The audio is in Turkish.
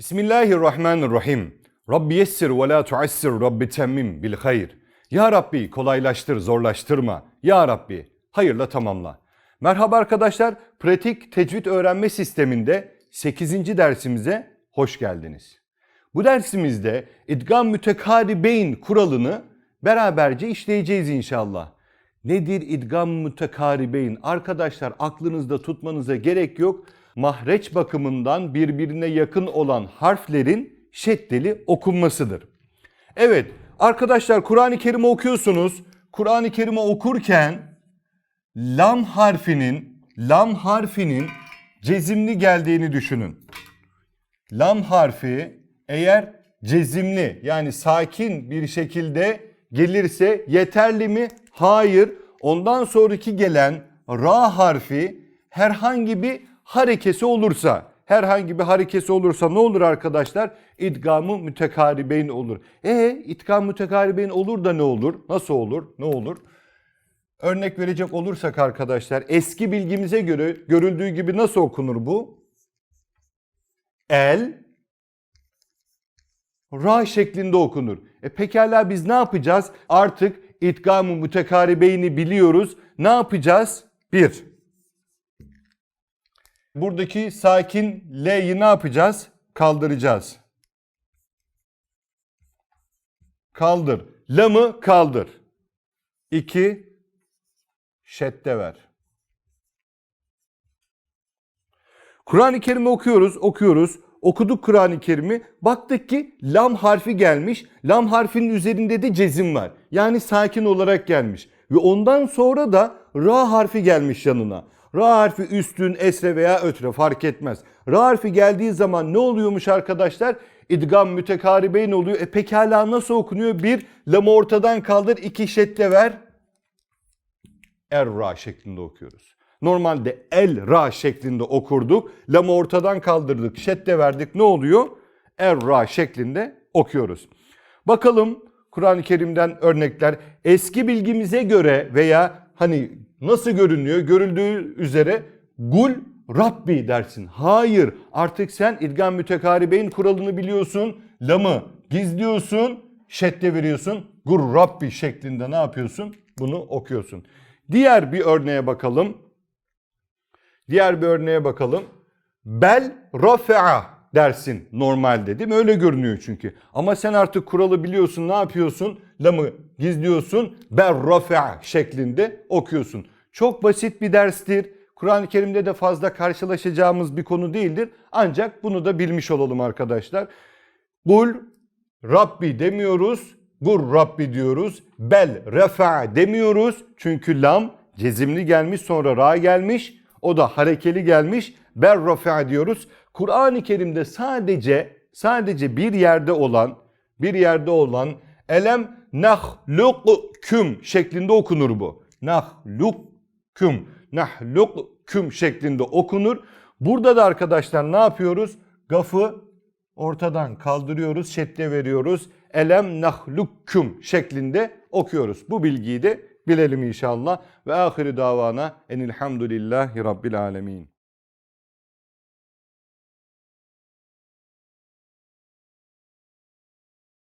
Bismillahirrahmanirrahim. Rabbi yessir ve la tuassir Rabbi temmim bil hayr. Ya Rabbi kolaylaştır zorlaştırma. Ya Rabbi hayırla tamamla. Merhaba arkadaşlar. Pratik tecvid öğrenme sisteminde 8. dersimize hoş geldiniz. Bu dersimizde idgam mütekaribeyn kuralını beraberce işleyeceğiz inşallah. Nedir idgam mütekaribeyn? Arkadaşlar aklınızda tutmanıza gerek yok. Mahreç bakımından birbirine yakın olan harflerin şeddeli okunmasıdır. Evet arkadaşlar Kur'an-ı Kerim'i okuyorsunuz. Kur'an-ı Kerim'i okurken lam harfinin lam harfinin cezimli geldiğini düşünün. Lam harfi eğer cezimli yani sakin bir şekilde gelirse yeterli mi? Hayır. Ondan sonraki gelen ra harfi herhangi bir harekesi olursa, herhangi bir harekesi olursa ne olur arkadaşlar? İdgamı mütekaribeyn olur. E idgam mütekaribeyn olur da ne olur? Nasıl olur? Ne olur? Örnek verecek olursak arkadaşlar eski bilgimize göre görüldüğü gibi nasıl okunur bu? El ra şeklinde okunur. E pekala biz ne yapacağız? Artık itgamı mütekaribeyni biliyoruz. Ne yapacağız? Bir. Buradaki sakin L'yi ne yapacağız? Kaldıracağız. Kaldır. Lamı kaldır. İki. Şedde ver. Kur'an-ı Kerim'i okuyoruz, okuyoruz. Okuduk Kur'an-ı Kerim'i. Baktık ki lam harfi gelmiş. Lam harfinin üzerinde de cezim var. Yani sakin olarak gelmiş. Ve ondan sonra da ra harfi gelmiş yanına. Ra harfi üstün, esre veya ötre fark etmez. Ra harfi geldiği zaman ne oluyormuş arkadaşlar? İdgam mütekaribeyn oluyor. E pekala nasıl okunuyor? Bir, lamı ortadan kaldır, iki şedde ver. Er-ra şeklinde okuyoruz. Normalde el-ra şeklinde okurduk. Lamı ortadan kaldırdık, şedde verdik. Ne oluyor? Er-ra şeklinde okuyoruz. Bakalım Kur'an-ı Kerim'den örnekler. Eski bilgimize göre veya hani nasıl görünüyor? Görüldüğü üzere gul Rabbi dersin. Hayır artık sen idgam mütekaribeyn kuralını biliyorsun. Lamı gizliyorsun, şedde veriyorsun. Gur Rabbi şeklinde ne yapıyorsun? Bunu okuyorsun. Diğer bir örneğe bakalım. Diğer bir örneğe bakalım. Bel rafa'a dersin normalde değil mi? Öyle görünüyor çünkü. Ama sen artık kuralı biliyorsun ne yapıyorsun? Lamı gizliyorsun. Bel rafa'a şeklinde okuyorsun. Çok basit bir derstir. Kur'an-ı Kerim'de de fazla karşılaşacağımız bir konu değildir. Ancak bunu da bilmiş olalım arkadaşlar. Kul Rabbi demiyoruz. Gur Rabbi diyoruz. Bel refa demiyoruz. Çünkü lam cezimli gelmiş sonra ra gelmiş. O da harekeli gelmiş. Bel refa diyoruz. Kur'an-ı Kerim'de sadece sadece bir yerde olan bir yerde olan elem nahluküm şeklinde okunur bu. Nahluküm nahluküm şeklinde okunur. Burada da arkadaşlar ne yapıyoruz? Gafı ortadan kaldırıyoruz, şedde veriyoruz. Elem nahlukkum şeklinde okuyoruz. Bu bilgiyi de bilelim inşallah. Ve ahiri davana enilhamdülillahi rabbil alemin.